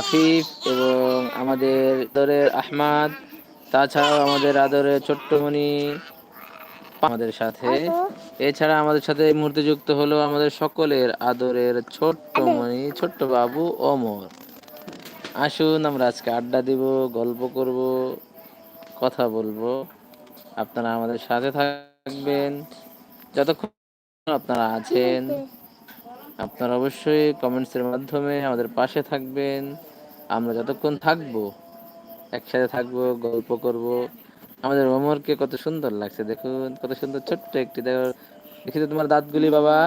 আফিফ এবং আমাদের আদরের আহমাদ, তাছাড়াও আমাদের আদরের ছোট্টমণি আমাদের সাথে। এছাড়া আমাদের সাথে এই মুহূর্তে যুক্ত হলো আমাদের সকলের আদরের ছোট্টমণি, ছোট্ট বাবু অমর আসুন আমরা আজকে আড্ডা দিব, গল্প করব, কথা বলব। আপনারা আমাদের সাথে থাকবেন। যতক্ষণ আপনারা আছেন আপনারা অবশ্যই কমেন্টসের মাধ্যমে আমাদের পাশে থাকবেন। আমরা যতক্ষণ থাকব, একসাথে থাকব, গল্প করব। আমাদের ওমরকে কত সুন্দর লাগছে, দেখুন, কত সুন্দর ছোট্ট একটি দেখো তো তোমার দাঁতগুলি, বাবা।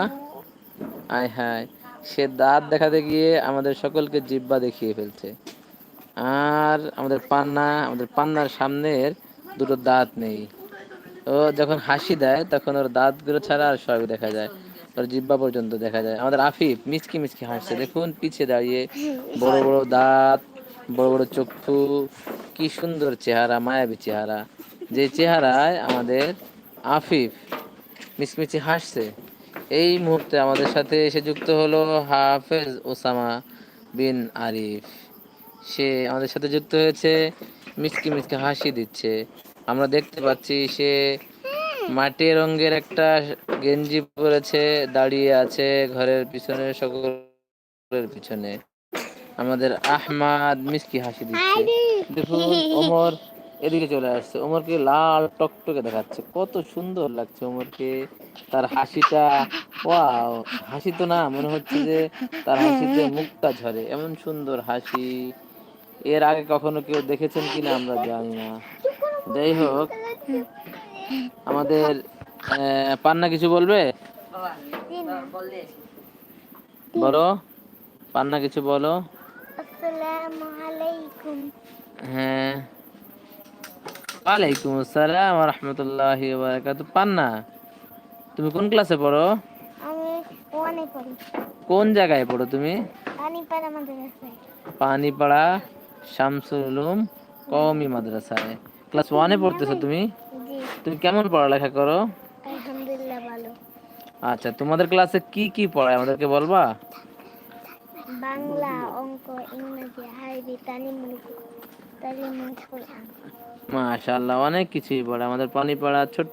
আয় হায়, সে দাঁত দেখাতে গিয়ে আমাদের সকলকে জিব্বা দেখিয়ে ফেলছে। আর আমাদের পান্না, আমাদের পান্নার সামনের দুটো দাঁত নেই। ও যখন হাসি দেয়, তখন ওর দাঁতগুলো ছাড়া আর সবই দেখা যায়। ওর জিব্বা পর্যন্ত দেখা যায়। আমাদের আফিফ মিচকি মিচকি হাসছে। দেখুন পিছিয়ে দাঁড়িয়ে বড় বড় দাঁত বড় বড় চক্ষু কি সুন্দর চেহারা মায়াবী চেহারা। যে চেহারায় আমাদের আফিফ মিচমিচি হাসছে। এই মুহূর্তে আমাদের সাথে এসে যুক্ত হলো হাফেজ ওসামা বিন আরিফ। সে আমাদের সাথে যুক্ত হয়েছে মিচকি মিচকি হাসি দিচ্ছে। আমরা দেখতে পাচ্ছি সে মাটির রঙের একটা গেঞ্জি পরেছে দাঁড়িয়ে আছে ঘরের পিছনে সকলের পিছনে। আমাদের আহমাদ মিসকি হাসি দিচ্ছে। দেখুন ওমর এদিকে চলে আসছে। ওমরকে লাল টকটকে দেখাচ্ছে। কত সুন্দর লাগছে ওমরকে। তার হাসিটা ওয়াও। হাসি তো না মনে হচ্ছে যে তার হাসিতে মুক্তা ঝরে। এমন সুন্দর হাসি। এর আগে কখনো কেউ দেখেছেন কিনা আমরা জানি না। যাই হোক। আমাদের পান্না কিছু বলবে? বলো পান্না কিছু বলো। হ্যাঁ। ওয়ালাইকুম আসসালাম রহমতুল্লাহ বারাকাতু পান্না তুমি কোন ক্লাসে পড়ো? কোন জায়গায় পড়ো তুমি? পানিপাড়া শামসুল উলুম কওমি মাদ্রাসায়। ক্লাস ওয়ানে পড়তেছো তুমি? তুমি কেমন পড়ালেখা করো? আলহামদুলিল্লাহ ভালো। আচ্ছা তোমাদের ক্লাসে কি কি পড়ায়? আমাদেরকে বলবা? বাংলা অঙ্ক ইংরেজি আরবি তালিমুল তালিমুল কোরআন মাশাআল্লাহ অনেক কিছুই পড়ে আমাদের পানি পড়া ছোট্ট